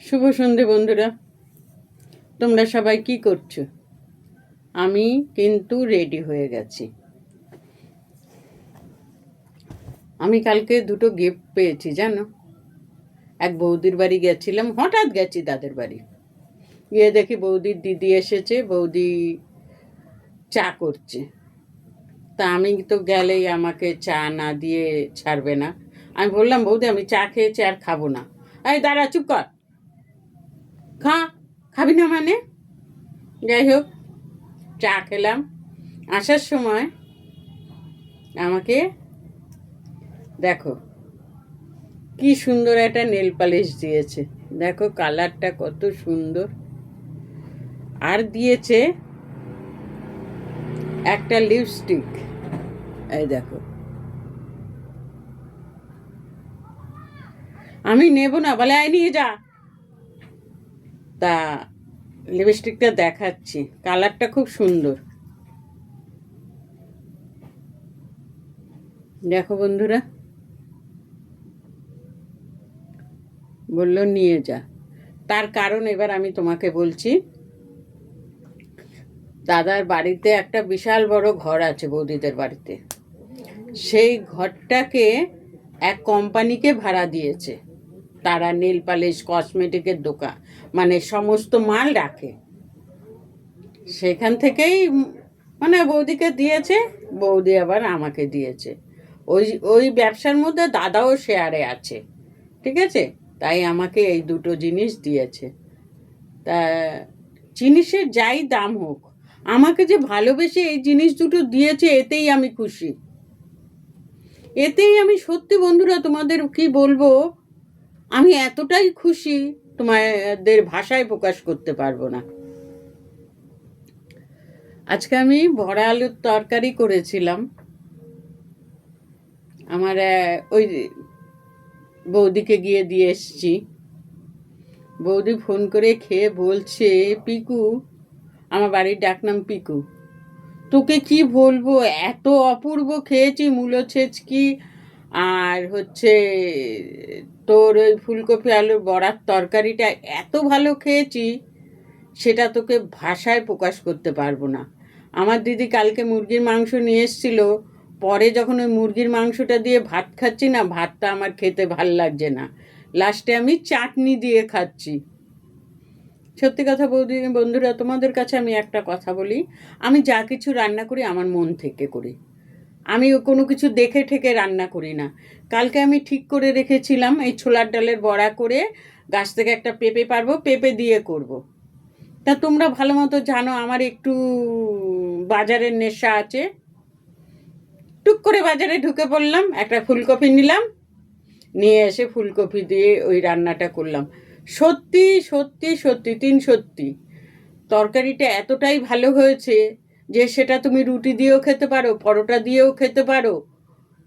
শুভ সন্ধে বন্ধুরা। তোমরা সবাই কি করছ? আমি কিন্তু রেডি হয়ে গেছি। আমি কালকে দুটো গিফট পেয়েছি, জানো? এক বৌদির বাড়ি গেছিলাম, হঠাৎ গেছি দাদের বাড়ি। গিয়ে দেখি বৌদির দিদি এসেছে, বৌদি চা করছে। তা আমি তো গেলেই আমাকে চা না দিয়ে ছাড়বে না। আমি বললাম, বৌদি, আমি চা খেয়েছি, আর খাব না। এই, দাঁড়া, চুপ কর। খা, খাবি না মানে? যাই হোক চা খেলাম। আসার সময় আমাকে, দেখো, কি সুন্দর একটা নেল পালিশ দিয়েছে। দেখো কালারটা কত সুন্দর। আর দিয়েছে একটা লিপস্টিক। এই দেখো। আমি নেব না, বলে আয় নিয়ে যা। তা লিপস্টিকটা দেখাচ্ছি। কালারটা খুব সুন্দর। দেখো বন্ধুরা। বলল, নিয়ে যা। তার কারণ এবার আমি তোমাকে বলছি, দাদার বাড়িতে একটা বিশাল বড় ঘর আছে বৌদিদের বাড়িতে। সেই ঘরটাকে এক কোম্পানিকে ভাড়া দিয়েছে। তারা নেল পালিশ, কসমেটিকের দোকান মানে সমস্ত মাল রাখে। সেখান থেকেই মানে বৌদিকে দিয়েছে, বৌদি আবার আমাকে দিয়েছে। ওই ওই ব্যবসার মধ্যে দাদাও শেয়ারে আছে, ঠিক আছে? তাই আমাকে এই দুটো জিনিস দিয়েছে। তা জিনিসের যাই দাম হোক, আমাকে যে ভালোবেসে এই জিনিস দুটো দিয়েছে, এতেই আমি খুশি। এতেই আমি সত্যি বন্ধুরা, তোমাদের কি বলব? আমি এতটাই খুশি তোমাদের ভাষায় প্রকাশ করতে পারব না। আজকে আমি ভরা আলুর তরকারি করেছিলাম। আমার ওই বৌদিকে গিয়ে দিয়ে এসছি। বৌদি ফোন করে খেয়ে বলছে, পিকু, আমার বাড়ির ডাকনাম পিকু। তোকে কি বলব? এত অপূর্ব খেয়েছি, মূলো ছেচকি আর হচ্ছে, তোর ওই ফুলকপি আলুর বড়ার তরকারিটা এত ভালো খেয়েছি, সেটা তোকে ভাষায় প্রকাশ করতে পারব না। আমার দিদি কালকে মুরগির মাংস নিয়ে এসেছিল, পরে যখন ওই মুরগির মাংসটা দিয়ে ভাত খাচ্ছি না, ভাতটা আমার খেতে ভালো লাগছে না। লাস্টে আমি চাটনি দিয়ে খাচ্ছি। সত্যি কথা বৌদি, বন্ধুরা, তোমাদের কাছে আমি একটা কথা বলি, আমি যা কিছু রান্না করি আমার মন থেকে করি। আমি কোনো কিছু দেখে ঠেকে রান্না করি না। কালকে আমি ঠিক করে রেখেছিলাম এই ছোলার ডালের বড়া করে গাছ থেকে একটা পেঁপে পারব, পেঁপে দিয়ে করব। তা তোমরা ভালো মতো জানো আমার একটু বাজারের নেশা আছে। টুক করে বাজারে ঢুকে পড়লাম, একটা ফুলকপি নিলাম, নিয়ে এসে ফুলকপি দিয়ে ওই রান্নাটা করলাম। সত্যি সত্যি সত্যি, তিন সত্যি। তরকারিটা এতটাই ভালো হয়েছে যে সেটা তুমি রুটি দিয়েও খেতে পারো, পরোটা দিয়েও খেতে পারো,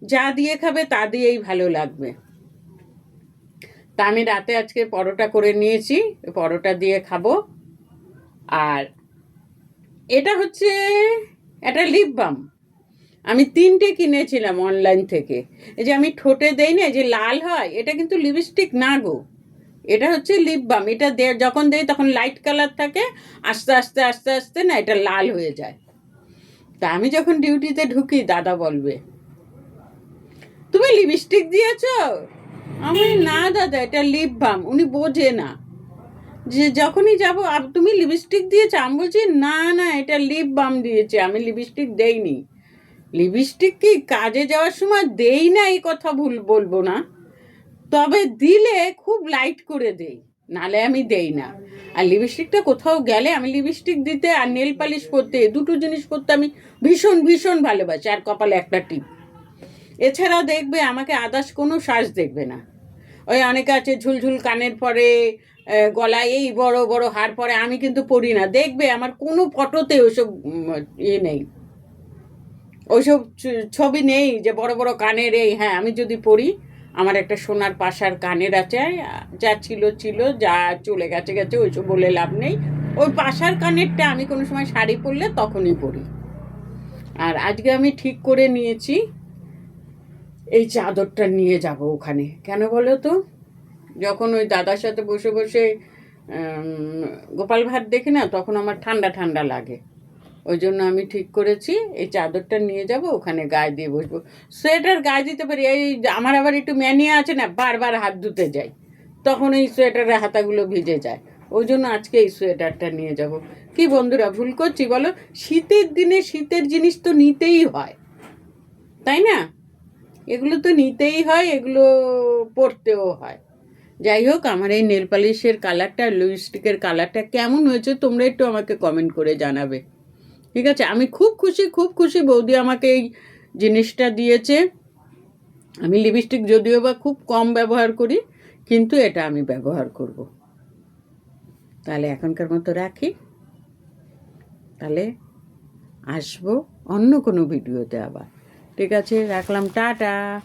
যা দিয়ে খাবে তা দিয়েই ভালো লাগবে। তা আমি রাতে আজকে পরোটা করে নিয়েছি, পরোটা দিয়ে খাব। আর এটা হচ্ছে একটা লিপ বাম আমি তিনটে কিনেছিলাম অনলাইন থেকে। এই যে আমি ঠোঁটে দেই না যে লাল হয়, এটা কিন্তু লিপস্টিক না গো। এটা হচ্ছে লিপ বাম এটা দে যখন দেই তখন লাইট কালার থাকে, আস্তে আস্তে আস্তে আস্তে না এটা লাল হয়ে যায়। তা আমি যখন ডিউটিতে ঢুকি, দাদা বলবে, তুমি লিপস্টিক দিয়েছ? আমি না দাদা, এটা লিপ বাম উনি বোঝে না। যে যখনই যাব তুমি লিপস্টিক দিয়েছ? আমি বলছি, না না, এটা লিপ বাম দিয়েছে, আমি লিপস্টিক দেইনি। লিপস্টিক কি কাজে যাওয়ার সময় দেই না, এই কথা ভুল বলব না। তবে দিলে খুব লাইট করে দেই। নালে আমি দেই না। আর লিপস্টিকটা কোথাও গেলে আমি লিপস্টিক দিতে আর নেল পালিশ করতে দুটো জিনিস করতে আমি ভীষণ ভীষণ ভালোবাসি, আর কপালে একটা টিপ। এছাড়াও দেখবে আমাকে আদার্স কোনো সাজ দেখবে না। ওই অনেকে আছে ঝুলঝুল কানের পরে গলায় এই বড় বড় হার পরে, আমি কিন্তু পড়ি না। দেখবে আমার কোনো ফটোতে ওইসব ইয়ে নেই। ওইসব ছবি নেই যে বড় বড় কানের এই হ্যাঁ আমি যদি পড়ি আমার একটা সোনার পাশার কানের আছে যা ছিল ছিল, যা চলে গেছে গেছে ওইসব বলে লাভ নেই। ওই পাশার কানেরটা আমি কোনো সময় শাড়ি পরলে তখনই পরি। আর আজকে আমি ঠিক করে নিয়েছি, এই চাদরটা নিয়ে যাব ওখানে। কেন বলো তো? যখন ওই দাদার সাথে বসে বসে গোপাল ভাট দেখি না, তখন আমার ঠান্ডা ঠান্ডা লাগে। ওই জন্য আমি ঠিক করেছি, এই চাদরটা নিয়ে যাব, ওখানে গায়ে দিয়ে বসবো। সোয়েটার গায়ে দিতে পারি, এই আমার আবার একটু ম্যানিয়া আছে না, বারবার হাত ধুতে যাই, তখন এই সোয়েটারের হাতাগুলো ভিজে যায়। ওই জন্য আজকে এই সোয়েটারটা নিয়ে যাব। কি বন্ধুরা, ভুল করছি বলো? শীতের দিনে শীতের জিনিস তো নিতেই হয়, তাই না? এগুলো তো নিতেই হয়, এগুলো পরতেও হয়। যাই হোক, আমার এই নেল পালিশের কালারটা লিপস্টিকের কালারটা কেমন হয়েছে তোমরা একটু আমাকে কমেন্ট করে জানাবে। ঠিক আছে? আমি খুব খুশি খুব খুশি বৌদি আমাকে এই জিনিসটা দিয়েছে। আমি লিপস্টিক যদিও বা খুব কম ব্যবহার করি, কিন্তু এটা আমি ব্যবহার করব। তাহলে এখনকার মতো রাখি। তাহলে আসব অন্য কোনো ভিডিওতে আবার। ঠিক আছে, রাখলাম, টাটা।